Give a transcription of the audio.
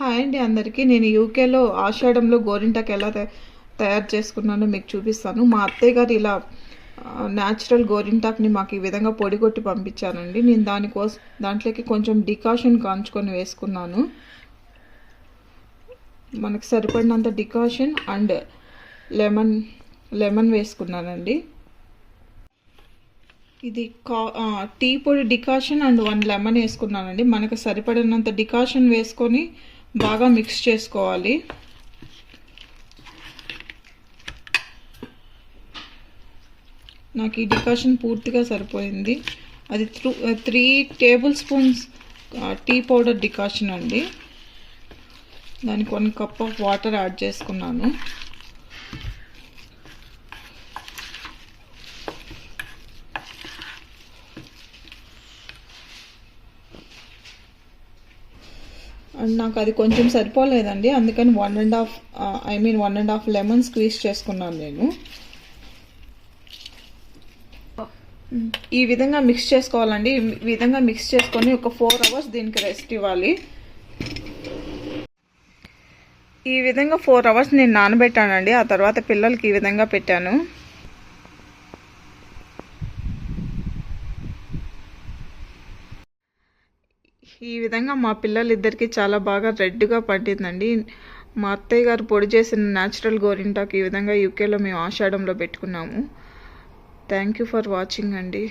Hi అండి అందరికీ. నేను యూకేలో ఆషాఢంలో గోరింటాకు ఎలా తయారు చేసుకున్నానో మీకు చూపిస్తాను. మా అత్తయ్య గారు ఇలా న్యాచురల్ గోరింటాక్ని మాకు ఈ విధంగా పొడి కొట్టి పంపించానండి నేను దానికోసం దాంట్లోకి కొంచెం డికాషన్ కాంచుకొని వేసుకున్నాను. మనకు సరిపడినంత డికాషన్ అండ్ లెమన్ లెమన్ వేసుకున్నానండి. ఇది కా టీ పొడి డికాషన్ అండ్ వన్ లెమన్ వేసుకున్నానండి. మనకు సరిపడినంత డికాషన్ వేసుకొని బాగా మిక్స్ చేసుకోవాలి. నాకు ఈ డికాషన్ పూర్తిగా సరిపోయింది. అది through three tablespoons tea powder decoction అండి. దానికి one cup of water add చేసుకున్నాను. నాకు అది కొంచెం సరిపోలేదండి. అందుకని one and half I mean one and half lemon squeeze చేసుకున్నాను నేను. ఈ విధంగా మిక్స్ చేసుకోవాలండి. ఈ విధంగా మిక్స్ చేసుకొని ఒక ఫోర్ అవర్స్ దీనికి రెస్ట్ ఇవ్వాలి. ఈ విధంగా ఫోర్ అవర్స్ నేను నానబెట్టానండి. ఆ తర్వాత పిల్లలకి ఈ విధంగా పెట్టాను. ఈ విధంగా మా పిల్లలిద్దరికీ చాలా బాగా రెడ్గా పట్టిందండి. మా అత్తయ్య గారు పొడి చేసిన న్యాచురల్ గోరింటాకు ఈ విధంగా యూకేలో మేము ఆషాఢంలో పెట్టుకున్నాము. థ్యాంక్ యూ ఫర్ వాచింగ్ అండి.